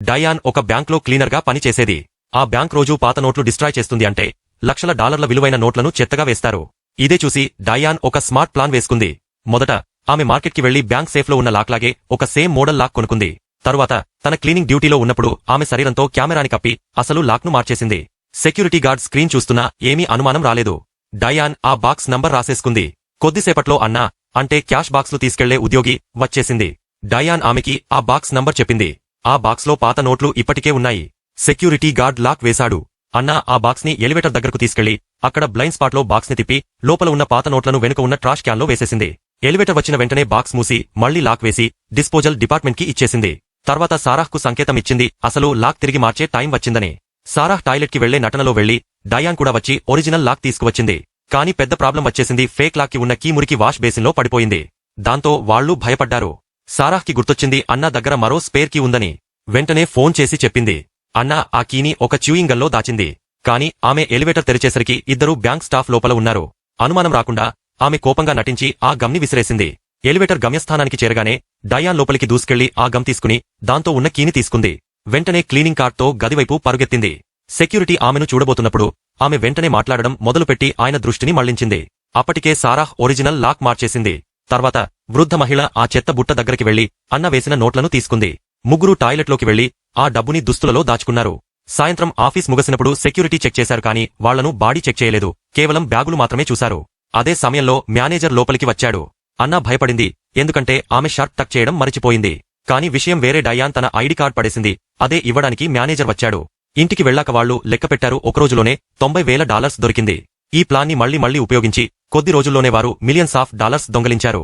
Diane ఒక బ్యాంక్లో క్లీనర్గా పనిచేసేది. ఆ బ్యాంక్ రోజూ పాత నోట్లు డిస్ట్రాయ్ చేస్తుంది అంటే లక్షల డాలర్ల విలువైన నోట్లను చెత్తగా వేస్తారు. ఇదే చూసి డయాన్ ఒక స్మార్ట్ ప్లాన్ వేసుకుంది. మొదట ఆమె మార్కెట్కి వెళ్ళి బ్యాంక్ సేఫ్లో ఉన్న లాక్లాగే ఒక సేమ్ మోడల్ లాక్ కొనుక్కుంది. తరువాత తన క్లీనింగ్ డ్యూటీలో ఉన్నప్పుడు ఆమె శరీరంతో కెమెరాని కప్పి అసలు లాక్ను మార్చేసింది. సెక్యూరిటీ గార్డ్ స్క్రీన్ చూస్తున్నా ఏమీ అనుమానం రాలేదు. డయాన్ ఆ బాక్స్ నంబర్ రాసేసుకుంది. కొద్దిసేపట్లో అన్నా అంటే క్యాష్ బాక్స్లు తీసుకెళ్ళే ఉద్యోగి వచ్చేసింది. డయాన్ ఆమెకి ఆ బాక్స్ నంబర్ చెప్పింది. ఆ బాక్స్లో పాత నోట్లు ఇప్పటికే ఉన్నాయి. సెక్యూరిటీ గార్డ్ లాక్ వేశాడు. అన్నా ఆ బాక్స్ని ఎలివేటర్ దగ్గరకు తీసుకెళ్ళి అక్కడ బ్లైండ్ స్పాట్లో బాక్స్ని తిప్పి లోపల ఉన్న పాత నోట్లను వెనుక ఉన్న ట్రాష్ క్యాన్లో వేసేసింది. ఎలివేటర్ వచ్చిన వెంటనే బాక్స్ మూసి మళ్ళీ లాక్ వేసి డిస్పోజల్ డిపార్ట్మెంట్కి ఇచ్చేసింది. తర్వాత సారాహ్కు సంకేతం ఇచ్చింది అసలు లాక్ తిరిగి మార్చే టైం వచ్చిందని. సారాహ్ టాయిలెట్కి వెళ్ళే నటనలో వెళ్ళి డయాన్ కూడా వచ్చి ఒరిజినల్ లాక్ తీసుకువచ్చింది. కానీ పెద్ద ప్రాబ్లం వచ్చేసింది ఫేక్ లాక్కి ఉన్న కీ మురికి వాష్ బేసిన్లో పడిపోయింది. దాంతో వాళ్ళు భయపడ్డారు. సారాహ్కి గుర్తొచ్చింది అన్న దగ్గర మరో స్పేర్ కీ ఉందని వెంటనే ఫోన్ చేసి చెప్పింది. అన్నా ఆ కీని ఒక చ్యూయింగ్ దాచింది. కాని ఆమె ఎలివేటర్ తెరిచేసరికి ఇద్దరు బ్యాంక్ స్టాఫ్ లోపల ఉన్నారు. అనుమానం రాకుండా ఆమె కోపంగా నటించి ఆ గమ్ని విసిరేసింది. ఎలివేటర్ గమ్యస్థానానికి చేరగానే డయాన్ లోపలికి దూసుకెళ్ళి ఆ గమ్ తీసుకుని దాంతో ఉన్న కీని తీసుకుంది. వెంటనే క్లీనింగ్ కార్డ్తో గదివైపు పరుగెత్తింది. సెక్యూరిటీ ఆమెను చూడబోతున్నప్పుడు ఆమె వెంటనే మాట్లాడడం మొదలుపెట్టి ఆయన దృష్టిని మళ్ళించింది. అప్పటికే సారాహ్ ఒరిజినల్ లాక్ మార్చేసింది. తర్వాత వృద్ధ మహిళ ఆ చెత్త బుట్ట దగ్గరికి వెళ్ళి అన్న వేసిన నోట్లను తీసుకుంది. ముగ్గురు టాయిలెట్లోకి వెళ్ళి ఆ డబ్బుని దుస్తులలో దాచుకున్నారు. సాయంత్రం ఆఫీస్ ముగిసినప్పుడు సెక్యూరిటీ చెక్ చేశారు కానీ వాళ్ళను బాడీ చెక్ చేయలేదు. కేవలం బ్యాగులు మాత్రమే చూశారు. అదే సమయంలో మేనేజర్ లోపలికి వచ్చాడు. అన్న భయపడింది. ఎందుకంటే ఆమె షర్ట్ టక్ చేయడం మరిచిపోయింది. కాని విషయం వేరే డయాన్ తన ఐడి కార్డ్ పడేసింది. అదే ఇవ్వడానికి మేనేజర్ వచ్చాడు. ఇంటికి వెళ్ళాక వాళ్ళు లెక్కపెట్టారు ఒకరోజులోనే తొంభై వేల డాలర్స్ దొరికింది. ఈ ప్లాన్ని మళ్ళీ మళ్ళీ ఉపయోగించి కొద్ది రోజుల్లోనే వారు మిలియన్స్ ఆఫ్ డాలర్స్ దొంగలించారు.